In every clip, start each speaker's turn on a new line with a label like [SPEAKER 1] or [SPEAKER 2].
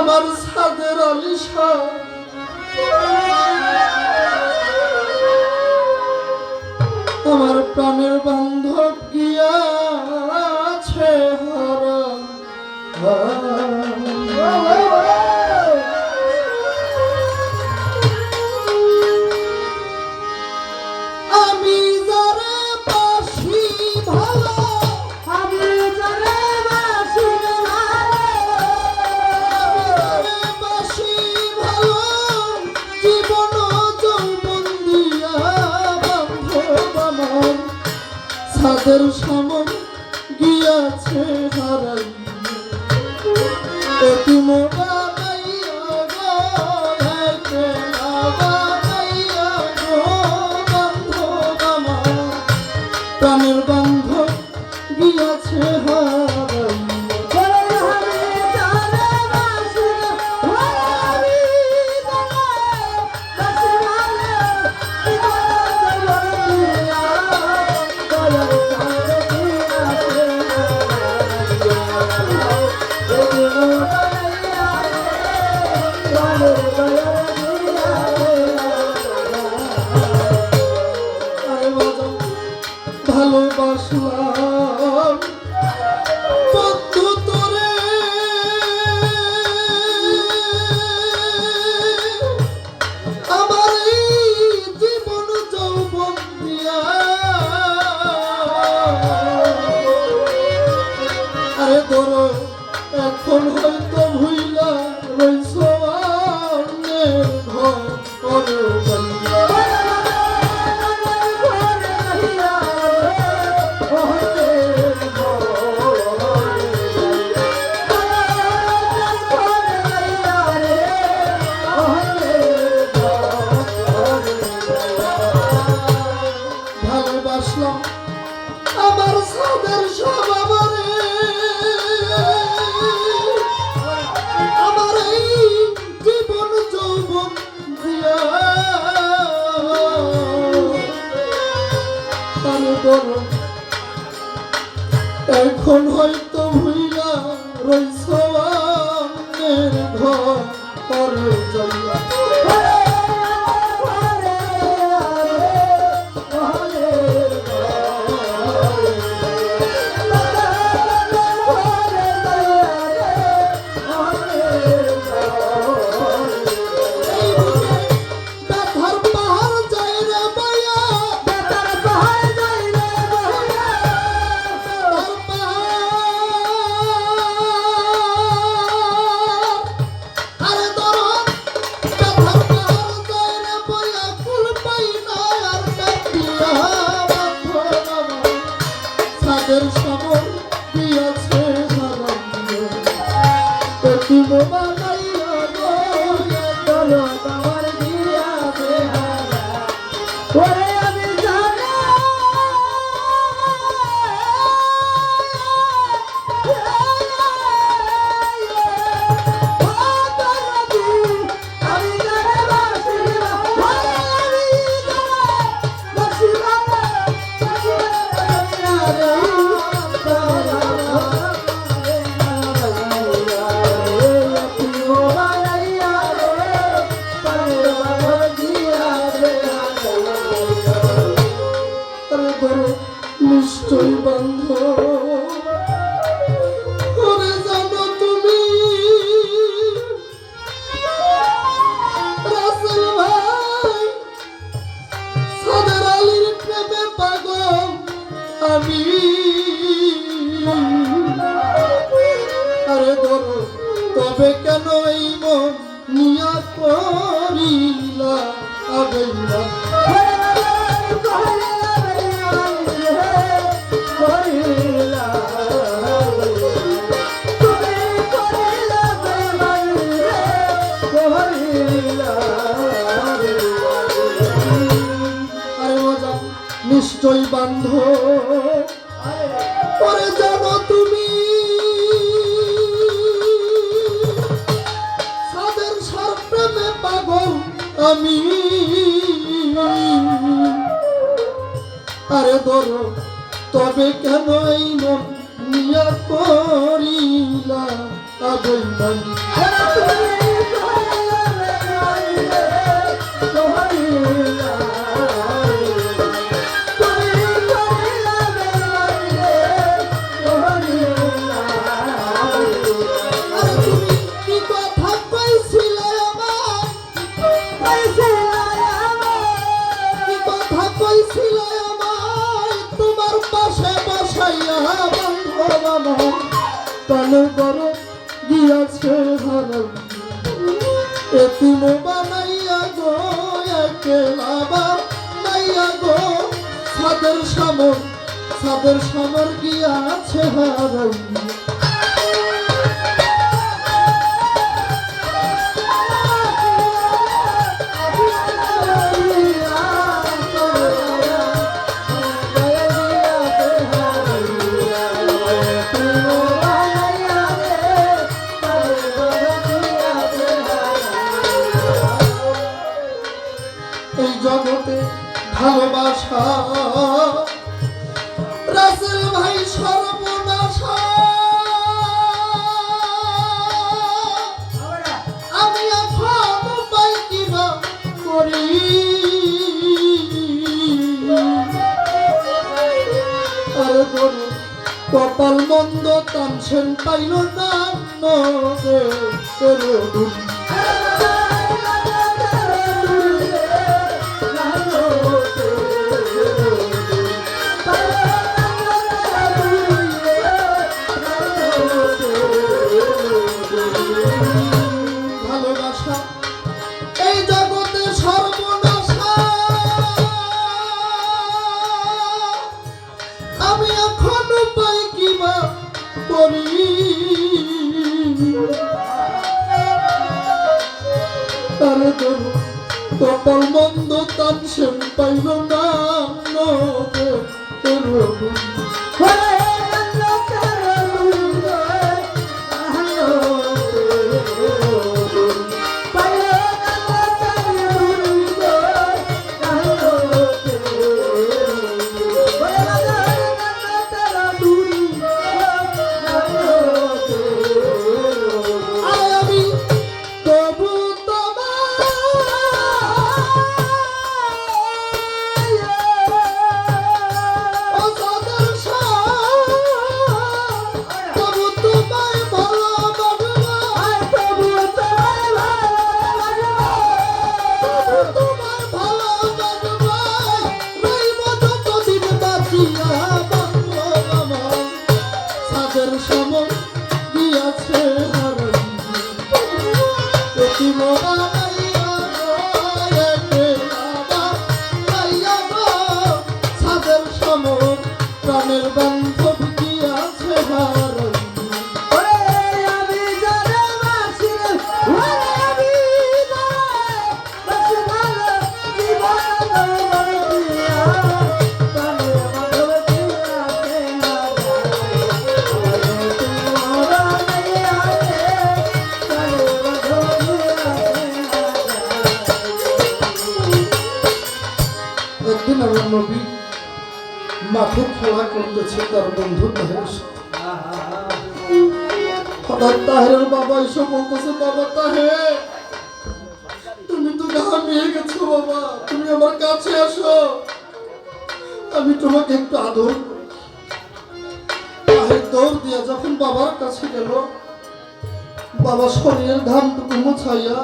[SPEAKER 1] আমার সাদের অলিশা আমার প্রাণের বাংলা তাদের সামনে গিয়াছে হারাই তোমরা মন হয়তো ভুইলা রইল। করো। এখন তবে কেন এই মন নিয়া করিলা আগাইলা আরে বড় তবে কেন এই মন নিয়া করিলা? আবৈ মন। কানে বড় গিয়াছে হারাই এতিম বানাইয়া গো একেলা নাইয়া গো। সাদের সামর সাদের সামর গিয়াছে হারাই এই জগতে ভালোবাসা। রাসেল ভাই সর্বনাশা। আমি এখন পাই কিনা করি। আরে গরু কপাল মন্দ তামসেন পাইল না মাঠে খেলা করতেছে তার বন্ধু তাহের বাবা এসে বলতেছে বাবা তাহের তুমি তো ঘামিয়ে গেছো বাবা তুমি আমার কাছে আসো আমি তোমাকে একটু আদর তাহের দৌড় দিয়া যখন বাবার কাছে গেল বাবা শরীরের ঘামটুকু মুছাইয়া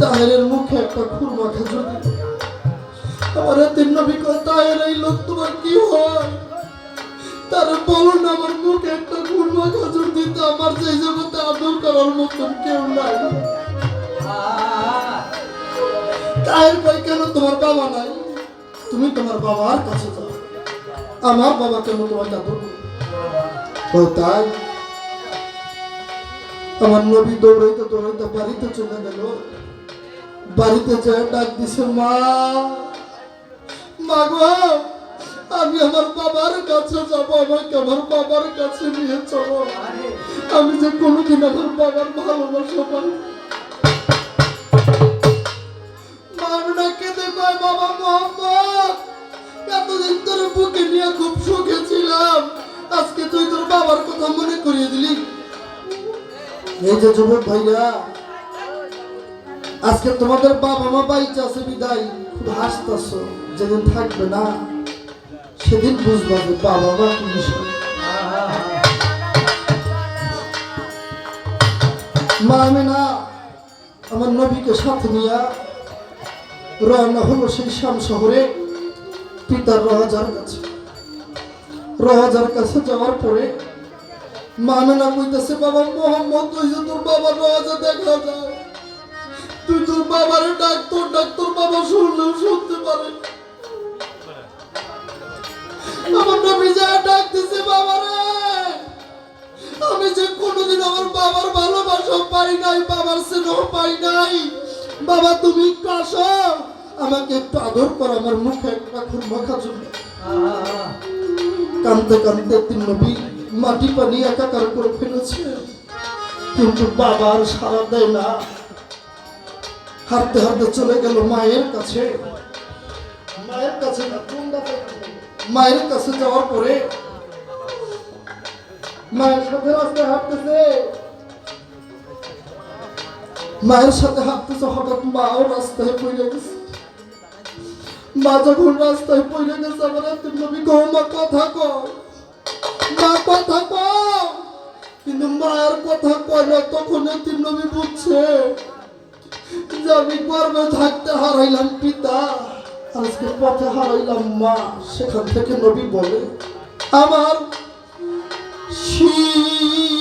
[SPEAKER 1] তাহের মুখে একটা খুরমা খেজুর দিল আমার তিন নবী এই লোক তোমার কি হয়? তার বলো না আমার মুখে একটা খুরমা খেজুর দিতে আমার সেই জগতে আদর করার মতন কেউ নাই। তাহের কই কেন তোমার বাবা নাই? তুমি তোমার বাবার কাছে যাও। আমার বাবা কেন তোমাকে আদর? ও তাই? আমার নবী দৌড়াইতে দৌড়াইতে বাড়িতে চলে গেল। বাড়িতে যায় ডাক দিছে, মা! মা আমি আমার বাবার কাছে যাব, আমাকে আমার বাবার কাছে নিয়ে চলো। আমি যে কোনোদিন আমার বাবার ভালোবাসা পাই বাবা মোহাম্মদ, এতদিন তোর বুকে নিয়ে খুব সুখে ছিলাম। আজকে তুই তোর বাবার কথা মনে করিয়ে দিলি। এই যে যুবক আজকে তোমাদের বাবা মা বাইচে আছে, বিদায়। খুব হাসতেছ। যেদিন থাকবে না, সেদিন বুঝবা যে বাবা মা বিষয়। মা আমার নবীকে সাথে নিয়ে রওনা হলো সেই শাম শহরে পিতার রহাজার কাছে। রহাজার কাছে যাওয়ার পরে মানে না কইতেছে, বাবা মোহাম্মদ, তুই যে তোর বাবার রহাজা দেখা যায়। তুই তোর বাবারে ডাক, তোর ডাক তোর বাবা শুনলেও শুনতে পারে। আমার নবী যা ডাকতেছে বাবারে। আমি যে কোনোদিন আমার বাবার ভালোবাসা পাই নাই বাবার স্নেহ পাই নাই। বাবা তুমি একটু আমাকে একটু আদর করো আমার মুখে একটা খুব জন্য। কানতে কানতে তিন নবী মাটি পানি একাকার করে ফেলেছে। কিন্তু বাবা আর সারা দেয় না। হাঁটতে হাঁটতে চলে গেল মায়ের কাছে। মায়ের কাছে না, বাবা? মায়ের কাছে যাওয়ার পরে মায়ের সাথে রাস্তায় হাঁটতেছে। মায়ের সাথে হাঁটতেছে, হঠাৎ মাও রাস্তায় পড়ে গেছে। মা যখন রাস্তায় পড়ে গেছে, আমার একদিন নবী কো মা, কথা কও। মা, কথা কও। কিন্তু মায়ের কথা কয় না তখন একদিন নবী বুঝছে যে আমি গর্বে থাকতে হারাইলাম পিতা। আজকে পথে হারাইলাম মা সেখান থেকে নবী বলে আমার শিশুকা